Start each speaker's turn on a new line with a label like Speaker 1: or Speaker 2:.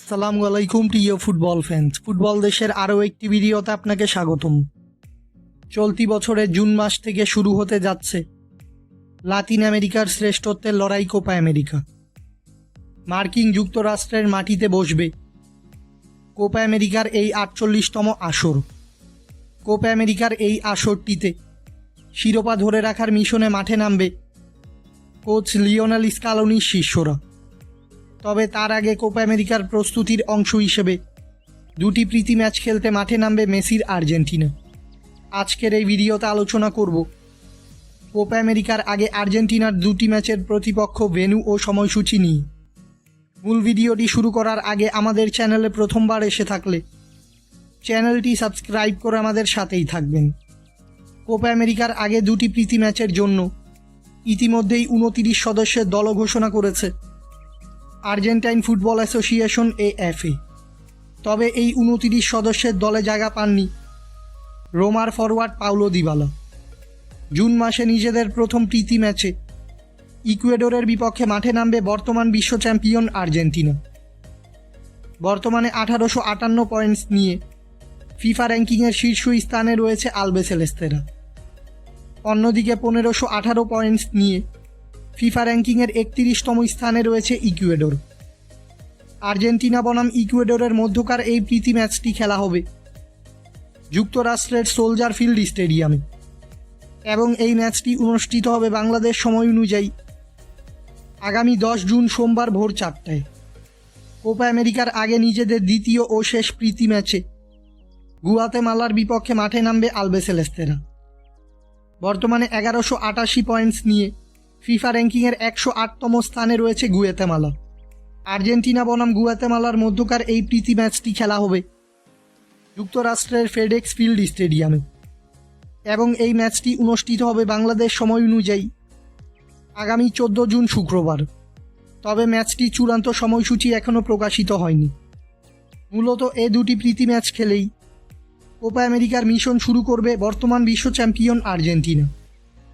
Speaker 1: আসসালামু আলাইকুম, প্রিয় ফুটবল ফ্যান্স ফুটবল দেশের আরও একটি ভিডিওতে আপনাকে স্বাগতম। চলতি বছরের জুন মাস থেকে শুরু হতে যাচ্ছে লাতিন আমেরিকার শ্রেষ্ঠত্বের লড়াই কোপা আমেরিকা। মার্কিন যুক্তরাষ্ট্রের মাটিতে বসবে কোপা আমেরিকার এই আটচল্লিশতম আসর। কোপা আমেরিকার এই আসরটিতে শিরোপা ধরে রাখার মিশনে মাঠে নামবে কোচ লিওনাল স্কালোনির শিষ্যরা। তবে তার আগে কোপা আমেরিকার প্রস্তুতির অংশ হিসেবে দুটি প্রীতি ম্যাচ খেলতে মাঠে নামবে মেসির আর্জেন্টিনা। আজকের এই ভিডিওতে আলোচনা করব কোপা আমেরিকার আগে আর্জেন্টিনার দুটি ম্যাচের প্রতিপক্ষ ভেন্যু ও সময়সূচি নিয়ে। মূল ভিডিওটি শুরু করার আগে আমাদের চ্যানেলে প্রথমবার এসে থাকলে চ্যানেলটি সাবস্ক্রাইব করে আমাদের সাথেই থাকবেন। কোপা আমেরিকার আগে দুটি প্রীতি ম্যাচের জন্য ইতিমধ্যেই উনতিরিশ সদস্যের দল ঘোষণা করেছে। Argentine football association AFA. তবে এই উনতিরিশ সদস্যের দলে জায়গা পাননি রোমার ফরওয়ার্ড পাউলো দিবালা। জুন মাসে নিজেদের প্রথম প্রীতি ম্যাচে ইকুয়েডরের বিপক্ষে মাঠে নামবে বর্তমান বিশ্ব চ্যাম্পিয়ন আর্জেন্টিনা। বর্তমানে আঠারোশো আটান্ন পয়েন্টস নিয়ে ফিফা র্যাঙ্কিংয়ের শীর্ষ স্থানে রয়েছে আলবেসেলেস্তেরা। অন্যদিকে পনেরোশো আঠারো পয়েন্টস নিয়ে ফিফা র্যাঙ্কিংয়ের একত্রিশতম স্থানে রয়েছে ইকুয়েডর। আর্জেন্টিনা বনাম ইকুয়েডরের মধ্যকার এই প্রীতি ম্যাচটি খেলা হবে যুক্তরাষ্ট্রের সোলজার ফিল্ড স্টেডিয়ামে। এবং এই ম্যাচটি অনুষ্ঠিত হবে বাংলাদেশ সময় অনুযায়ী আগামী দশ জুন সোমবার ভোর চারটায়। কোপা আমেরিকার আগে নিজেদের দ্বিতীয় ও শেষ প্রীতি ম্যাচে। গুয়াতেমালার বিপক্ষে মাঠে নামবে আলবেসেলেস্তেরা। বর্তমানে এগারোশো আটাশি পয়েন্টস নিয়ে ফিফা র্যাঙ্কিংয়ের একশো আটতম স্থানে রয়েছে গুয়েতেমালা। আর্জেন্টিনা বনাম গুয়াতেমালার মধ্যকার এই প্রীতি ম্যাচটি খেলা হবে যুক্তরাষ্ট্রের ফেডেক্স ফিল্ড স্টেডিয়ামে। এবং এই ম্যাচটি অনুষ্ঠিত হবে বাংলাদেশ সময় অনুযায়ী আগামী চোদ্দ জুন শুক্রবার। তবে ম্যাচটি চূড়ান্ত সময়সূচি এখনও প্রকাশিত হয়নি। মূলত এ দুটি প্রীতি ম্যাচ খেলেই কোপা আমেরিকার মিশন শুরু করবে বর্তমান বিশ্ব চ্যাম্পিয়ন আর্জেন্টিনা।